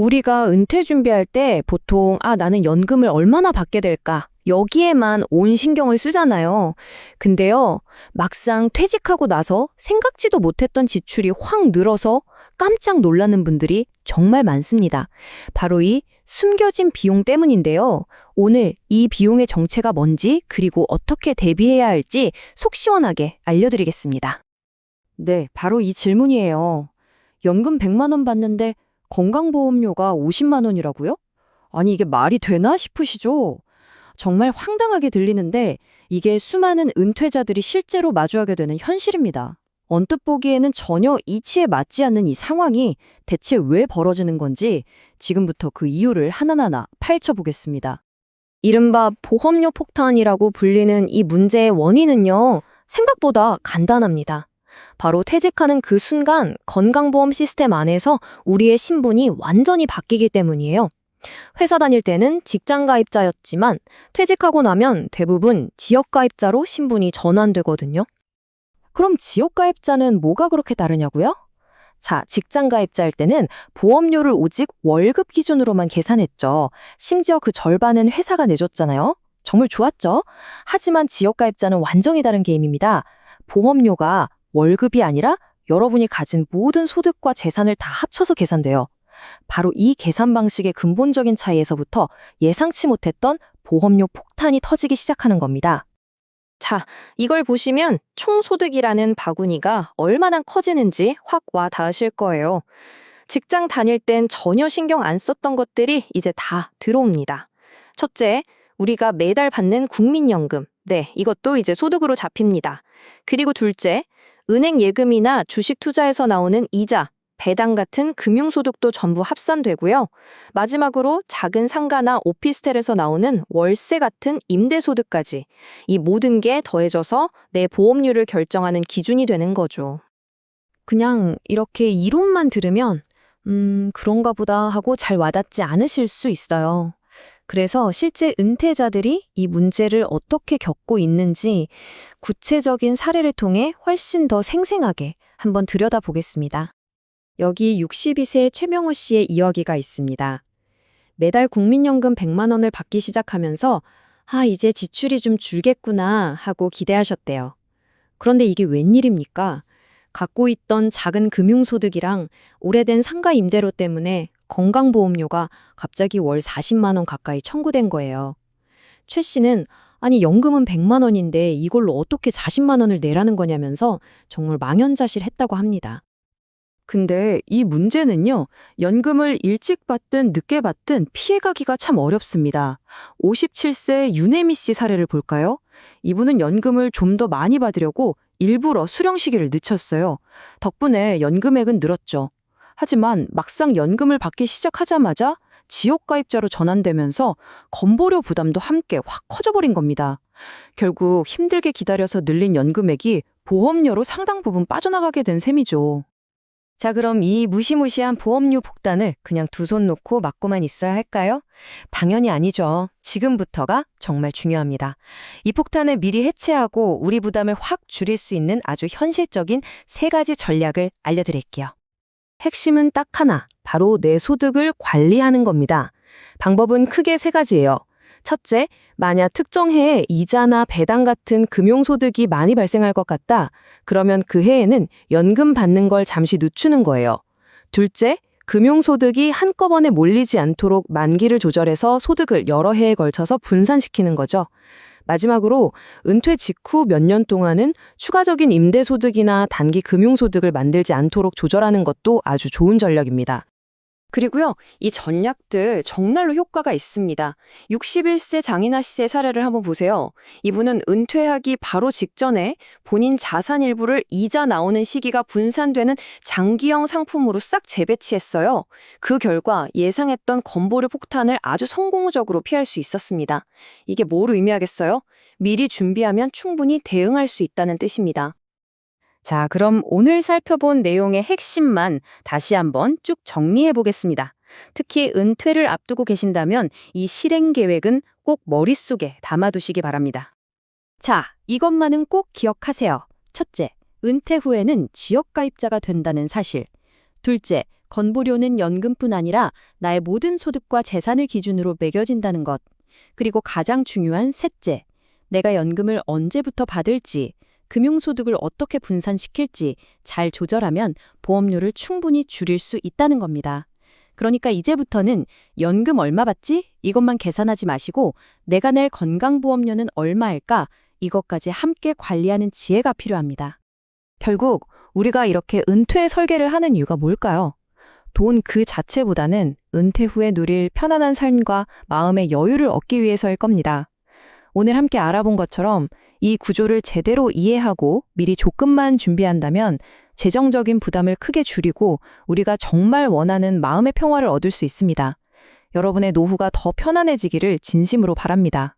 우리가 은퇴 준비할 때 보통 아, 나는 연금을 얼마나 받게 될까? 여기에만 온 신경을 쓰잖아요. 근데요, 막상 퇴직하고 나서 생각지도 못했던 지출이 확 늘어서 깜짝 놀라는 분들이 정말 많습니다. 바로 이 숨겨진 비용 때문인데요. 오늘 이 비용의 정체가 뭔지 그리고 어떻게 대비해야 할지 속 시원하게 알려드리겠습니다. 네, 바로 이 질문이에요. 연금 100만 원 받는데 건강보험료가 50만 원이라고요? 아니 이게 말이 되나 싶으시죠? 정말 황당하게 들리는데 이게 수많은 은퇴자들이 실제로 마주하게 되는 현실입니다. 언뜻 보기에는 전혀 이치에 맞지 않는 이 상황이 대체 왜 벌어지는 건지 지금부터 그 이유를 하나하나 파헤쳐 보겠습니다. 이른바 보험료 폭탄이라고 불리는 이 문제의 원인은요, 생각보다 간단합니다. 바로 퇴직하는 그 순간 건강보험 시스템 안에서 우리의 신분이 완전히 바뀌기 때문이에요. 회사 다닐 때는 직장 가입자였지만 퇴직하고 나면 대부분 지역 가입자로 신분이 전환되거든요. 그럼 지역 가입자는 뭐가 그렇게 다르냐고요? 자, 직장 가입자일 때는 보험료를 오직 월급 기준으로만 계산했죠. 심지어 그 절반은 회사가 내줬잖아요. 정말 좋았죠? 하지만 지역 가입자는 완전히 다른 게임입니다. 보험료가 월급이 아니라 여러분이 가진 모든 소득과 재산을 다 합쳐서 계산돼요. 바로 이 계산 방식의 근본적인 차이에서부터 예상치 못했던 보험료 폭탄이 터지기 시작하는 겁니다. 자, 이걸 보시면 총소득이라는 바구니가 얼마나 커지는지 확 와 닿으실 거예요. 직장 다닐 땐 전혀 신경 안 썼던 것들이 이제 다 들어옵니다. 첫째, 우리가 매달 받는 국민연금. 네, 이것도 이제 소득으로 잡힙니다. 그리고 둘째, 은행 예금이나 주식 투자에서 나오는 이자, 배당 같은 금융소득도 전부 합산되고요. 마지막으로 작은 상가나 오피스텔에서 나오는 월세 같은 임대소득까지 이 모든 게 더해져서 내 보험료를 결정하는 기준이 되는 거죠. 그냥 이렇게 이론만 들으면 음, 그런가 보다 하고 잘 와닿지 않으실 수 있어요. 그래서 실제 은퇴자들이 이 문제를 어떻게 겪고 있는지 구체적인 사례를 통해 훨씬 더 생생하게 한번 들여다보겠습니다. 여기 62세 최명호 씨의 이야기가 있습니다. 매달 국민연금 100만 원을 받기 시작하면서 아, 이제 지출이 좀 줄겠구나 하고 기대하셨대요. 그런데 이게 웬일입니까? 갖고 있던 작은 금융소득이랑 오래된 상가 임대료 때문에 건강보험료가 갑자기 월 40만 원 가까이 청구된 거예요. 최 씨는 아니 연금은 100만 원인데 이걸로 어떻게 40만 원을 내라는 거냐면서 정말 망연자실했다고 합니다. 근데 이 문제는요, 연금을 일찍 받든 늦게 받든 피해가기가 참 어렵습니다. 57세 윤혜미 씨 사례를 볼까요? 이분은 연금을 좀 더 많이 받으려고 일부러 수령 시기를 늦췄어요. 덕분에 연금액은 늘었죠. 하지만 막상 연금을 받기 시작하자마자 지역가입자로 전환되면서 건보료 부담도 함께 확 커져버린 겁니다. 결국 힘들게 기다려서 늘린 연금액이 보험료로 상당 부분 빠져나가게 된 셈이죠. 자, 그럼 이 무시무시한 보험료 폭탄을 그냥 두 손 놓고 맞고만 있어야 할까요? 당연히 아니죠. 지금부터가 정말 중요합니다. 이 폭탄을 미리 해체하고 우리 부담을 확 줄일 수 있는 아주 현실적인 세 가지 전략을 알려드릴게요. 핵심은 딱 하나, 바로 내 소득을 관리하는 겁니다. 방법은 크게 세 가지예요. 첫째, 만약 특정 해에 이자나 배당 같은 금융소득이 많이 발생할 것 같다. 그러면 그 해에는 연금 받는 걸 잠시 늦추는 거예요. 둘째, 금융소득이 한꺼번에 몰리지 않도록 만기를 조절해서 소득을 여러 해에 걸쳐서 분산시키는 거죠. 마지막으로 은퇴 직후 몇 년 동안은 추가적인 임대소득이나 단기 금융소득을 만들지 않도록 조절하는 것도 아주 좋은 전략입니다. 그리고요, 이 전략들 정말로 효과가 있습니다. 61세 장인아 씨의 사례를 한번 보세요. 이분은 은퇴하기 바로 직전에 본인 자산 일부를 이자 나오는 시기가 분산되는 장기형 상품으로 싹 재배치했어요. 그 결과 예상했던 건보료 폭탄을 아주 성공적으로 피할 수 있었습니다. 이게 뭘 의미하겠어요? 미리 준비하면 충분히 대응할 수 있다는 뜻입니다. 자, 그럼 오늘 살펴본 내용의 핵심만 다시 한번 쭉 정리해 보겠습니다. 특히 은퇴를 앞두고 계신다면 이 실행 계획은 꼭 머릿속에 담아두시기 바랍니다. 자, 이것만은 꼭 기억하세요. 첫째, 은퇴 후에는 지역가입자가 된다는 사실. 둘째, 건보료는 연금뿐 아니라 나의 모든 소득과 재산을 기준으로 매겨진다는 것. 그리고 가장 중요한 셋째. 내가 연금을 언제부터 받을지, 금융소득을 어떻게 분산시킬지 잘 조절하면 보험료를 충분히 줄일 수 있다는 겁니다. 그러니까 이제부터는 연금 얼마 받지? 이것만 계산하지 마시고 내가 낼 건강보험료는 얼마일까? 이것까지 함께 관리하는 지혜가 필요합니다. 결국 우리가 이렇게 은퇴 설계를 하는 이유가 뭘까요? 돈 그 자체보다는 은퇴 후에 누릴 편안한 삶과 마음의 여유를 얻기 위해서일 겁니다. 오늘 함께 알아본 것처럼 이 구조를 제대로 이해하고 미리 조금만 준비한다면 재정적인 부담을 크게 줄이고 우리가 정말 원하는 마음의 평화를 얻을 수 있습니다. 여러분의 노후가 더 편안해지기를 진심으로 바랍니다.